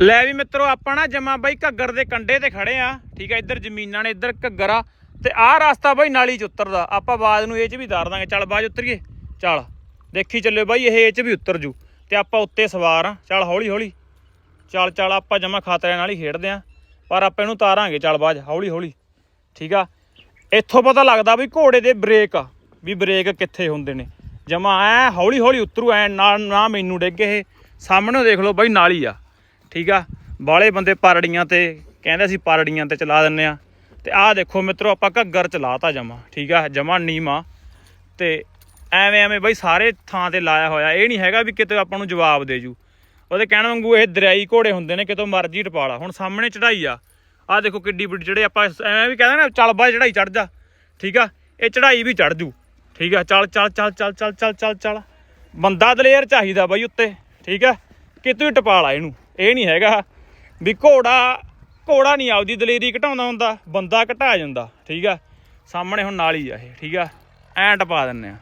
ਲੈ ਵੀ ਮਿੱਤਰੋ, ਆਪਾਂ ਨਾ ਜਮਾ ਬਾਈ ਘੱਗਰ ਦੇ ਕੰਡੇ ਤੇ ਖੜੇ ਆ। ਠੀਕ ਆ, ਇੱਧਰ ਜ਼ਮੀਨਾਂ ਨੇ, ਇੱਧਰ ਘੱਗਰ ਆ। ਤੇ ਆਹ ਰਸਤਾ ਬਾਈ ਨਾਲੀ ਚ ਉਤਰਦਾ। ਆਪਾਂ ਬਾਜ ਨੂੰ ਇਹ ਚ ਵੀ ਧਾਰ ਦਾਂਗੇ। ਚੱਲ ਬਾਜ ਉਤਰੀਏ? ਚੱਲ। ਦੇਖੀ ਚੱਲਿਓ ਬਾਈ, ਇਹ ਇਹ ਚ ਵੀ ਉਤਰ ਜੂ। ਤੇ ਆਪਾਂ ਉੱਤੇ ਸਵਾਰ ਆ। ਚੱਲ ਹੌਲੀ ਹੌਲੀ ਚੱਲ ਚੱਲ, ਆਪਾਂ ਜਮਾ ਖਾਤਰਿਆਂ ਨਾਲ ਹੀ ਖੇਡਦੇ ਆ। ਪਰ ਆਪਾਂ ਇਹਨੂੰ ਤਾਰਾਂਗੇ ਚੱਲ ਬਾਜ ਹੌਲੀ ਹੌਲੀ ਠੀਕ ਆ? ਇੱਥੋਂ ਪਤਾ ਲੱਗਦਾ ਵੀ ਘੋੜੇ ਦੇ ਬ੍ਰੇਕ ਆ। ਵੀ ਬ੍ਰੇਕ ਕਿੱਥੇ ਹੁੰਦੇ ਨੇ। ਜਮਾ ਐ ਹੌਲੀ ਹੌਲੀ ਉਤਰੂ। ਐ ਨਾ ਨਾ ਮੈਨੂੰ ਡਿੱਗੇ ਇਹ। ਸਾਹਮਣੇ ਦੇਖ ਲਓ ਬਾਈ ਨਾਲੀ ਆ। ਠੀਕ ਆ? ਬਾਲੇ ਬੰਦੇ ਪਾਰੜੀਆਂ ਤੇ, ਕਹਿੰਦੇ ਸੀ ਪਾਰੜੀਆਂ ਤੇ ਚਲਾ ਦਿੰਨੇ ਆ। ਤੇ ਆਹ ਦੇਖੋ ਮਿੱਤਰੋ, ਆਪਾਂ ਘੱਗਰ ਚਲਾਤਾ ਜਮਾ, ਠੀਕ ਆ? ਜਮਾ ਨੀਮਾ ਤੇ ਐਵੇਂ ਐਵੇਂ ਬਈ ਸਾਰੇ ਥਾਂ ਤੇ ਲਾਇਆ ਹੋਇਆ। ਇਹ ਨਹੀਂ ਹੈਗਾ ਵੀ ਕਿਤੇ ਆਪਾਂ ਨੂੰ ਜਵਾਬ ਦੇ ਜੂ। ਉਹਦੇ ਕਹਿਣ ਵਾਂਗੂ ਇਹ ਦਰਿਆਈ ਘੋੜੇ ਹੁੰਦੇ ਨੇ, ਕਿਤੋਂ ਮਰਜ਼ੀ ਟਪਾਲਾ। ਹੁਣ ਸਾਹਮਣੇ ਚੜਾਈ ਆ। ਆਹ ਦੇਖੋ ਕਿੱਡੀ ਵੱਡੀ ਜਿਹੜੇ ਆਪਾਂ ਐਵੇਂ ਵੀ ਕਹਿੰਦੇ ਨਾ, ਚੱਲ ਬਾਈ ਚੜਾਈ ਚੜ ਜਾ। ਠੀਕ ਆ? ਇਹ ਚੜਾਈ ਵੀ ਚੜ ਜੂ। ਠੀਕ ਆ? ਚੱਲ ਚੱਲ ਚੱਲ ਚੱਲ ਚੱਲ ਚੱਲ ਚੱਲ ਚੱਲ। ਬੰਦਾ ਦਲੇਰ ਚਾਹੀਦਾ ਬਾਈ ਉੱਤੇ। ਠੀਕ ਆ? ਕਿਤੋਂ ਹੀ ਟਪਾਲਾ ਇਹਨੂੰ। ਇਹ ਨਹੀਂ ਹੈਗਾ ਵੀ ਘੋੜਾ ਘੋੜਾ ਨਹੀਂ ਆਪਦੀ ਦਲੇਰੀ ਘਟਾਉਂਦਾ ਹੁੰਦਾ, ਬੰਦਾ ਘਟਾ ਜਾਂਦਾ, ਠੀਕ ਆ? ਸਾਹਮਣੇ ਹੁਣ ਨਾਲ ਹੀ ਆ ਇਹ, ਠੀਕ ਆ? ਐਂਟ ਪਾ ਦਿੰਨੇ ਆ।